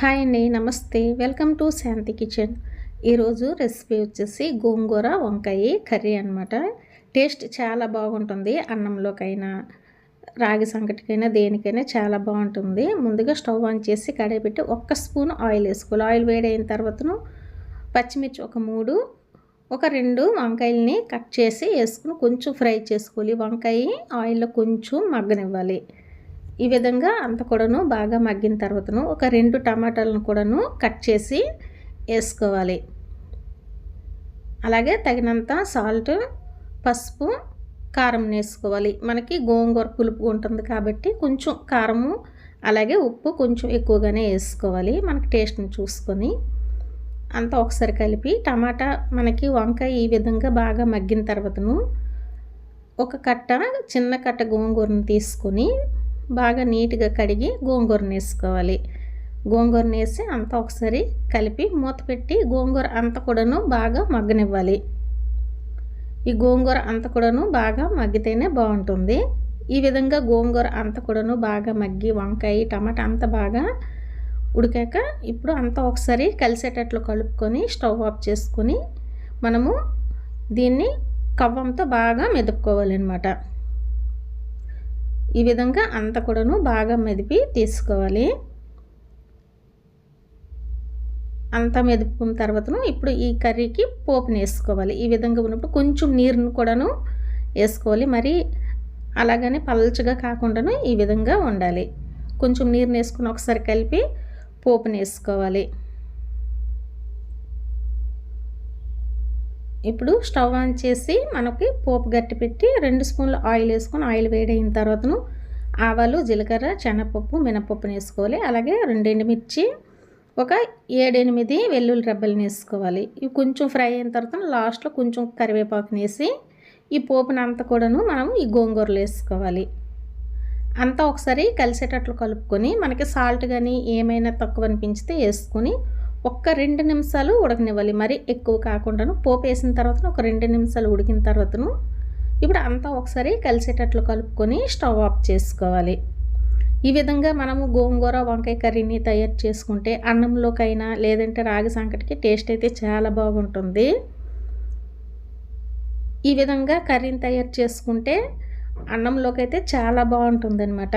Hi అండి నమస్తే. Welcome to Shanti kitchen. ఈరోజు రెసిపీ వచ్చేసి గోంగూర వంకాయ కర్రీ అనమాట టేస్ట్ చాలా బాగుంటుంది. అన్నంలోకైనా రాగి సంకటికైనా దేనికైనా చాలా బాగుంటుంది. ముందుగా స్టవ్ ఆన్ చేసి కడాయి పెట్టి ఒక్క స్పూన్ ఆయిల్ వేసుకోవాలి. ఆయిల్ వేడైన తర్వాతను పచ్చిమిర్చి ఒక మూడు ఒక రెండు వంకాయలని కట్ చేసి వేసుకుని కొంచెం ఫ్రై చేసుకోవాలి. వంకాయ ఆయిల్లో కొంచెం మగ్గనివ్వాలి. ఈ విధంగా అంత కూడాను బాగా మగ్గిన తర్వాతను ఒక రెండు టమాటాలను కూడాను కట్ చేసి వేసుకోవాలి. అలాగే తగినంత సాల్ట్ పసుపు కారం వేసుకోవాలి. మనకి గోంగూర పులుపు ఉంటుంది కాబట్టి కొంచెం కారము అలాగే ఉప్పు కొంచెం ఎక్కువగానే వేసుకోవాలి మనకి టేస్ట్ని చూసుకొని. అంతా ఒకసారి కలిపి టమాటా మనకి వంకాయ ఈ విధంగా బాగా మగ్గిన తర్వాతను ఒక కట్ట చిన్న కట్ట గోంగూరను తీసుకొని బాగా నీట్గా కడిగి గోంగూరను వేసుకోవాలి గోంగూరను వేసి అంతా ఒకసారి కలిపి మూత పెట్టి గోంగూర అంత కూడాను బాగా మగ్గనివ్వాలి. ఈ గోంగూర అంత కూడాను బాగా మగ్గితేనే బాగుంటుంది. ఈ విధంగా గోంగూర అంత కూడాను బాగా మగ్గి వంకాయ టమాటా అంత బాగా ఉడికాక ఇప్పుడు అంతా ఒకసారి కలిసేటట్లు కలుపుకొని స్టవ్ ఆఫ్ చేసుకొని మనము దీన్ని కవ్వంతో బాగా మెదుపుకోవాలన్నమాట. ఈ విధంగా అంత కూడాను బాగా మెదిపి తీసుకోవాలి. అంతా మెదుపుకున్న తర్వాతను ఇప్పుడు ఈ కర్రీకి పోపుని వేసుకోవాలి. ఈ విధంగా ఉన్నప్పుడు కొంచెం నీరును కూడాను వేసుకోవాలి. మరి అలాగని పల్చగా కాకుండాను ఈ విధంగా ఉండాలి. కొంచెం నీరుని వేసుకుని ఒకసారి కలిపి పోపుని వేసుకోవాలి. ఇప్పుడు స్టవ్ ఆన్ చేసి మనకి పోపు గట్టి పెట్టి రెండు స్పూన్లు ఆయిల్ వేసుకొని ఆయిల్ వేడైన తర్వాతను ఆవాలు జీలకర్ర శనగపప్పు మినపప్పుని వేసుకోవాలి. అలాగే రెండు మిర్చి ఒక ఏడెనిమిది వెల్లుల్లి రెబ్బలను వేసుకోవాలి. ఇవి కొంచెం ఫ్రై అయిన తర్వాత లాస్ట్లో కొంచెం కరివేపాకుని వేసి ఈ పోపుని అంతా కూడాను మనం ఈ గోంగూరలు వేసుకోవాలి. అంతా ఒకసారి కలిసేటట్లు కలుపుకొని మనకి సాల్ట్ కానీ ఏమైనా తక్కువ అనిపించితే వేసుకొని ఒక్క రెండు నిమిషాలు ఉడకనివ్వాలి. మరి ఎక్కువ కాకుండాను పోపు వేసిన తర్వాత ఒక రెండు నిమిషాలు ఉడికిన తర్వాతను ఇప్పుడు అంతా ఒకసారి కలిసేటట్లు కలుపుకొని స్టవ్ ఆఫ్ చేసుకోవాలి. ఈ విధంగా మనము గోంగూర వంకాయ కర్రీని తయారు చేసుకుంటే అన్నంలోకైనా లేదంటే రాగి సంకటికి టేస్ట్ అయితే చాలా బాగుంటుంది. ఈ విధంగా కర్రీని తయారు చేసుకుంటే అన్నంలోకి అయితే చాలా బాగుంటుందన్నమాట.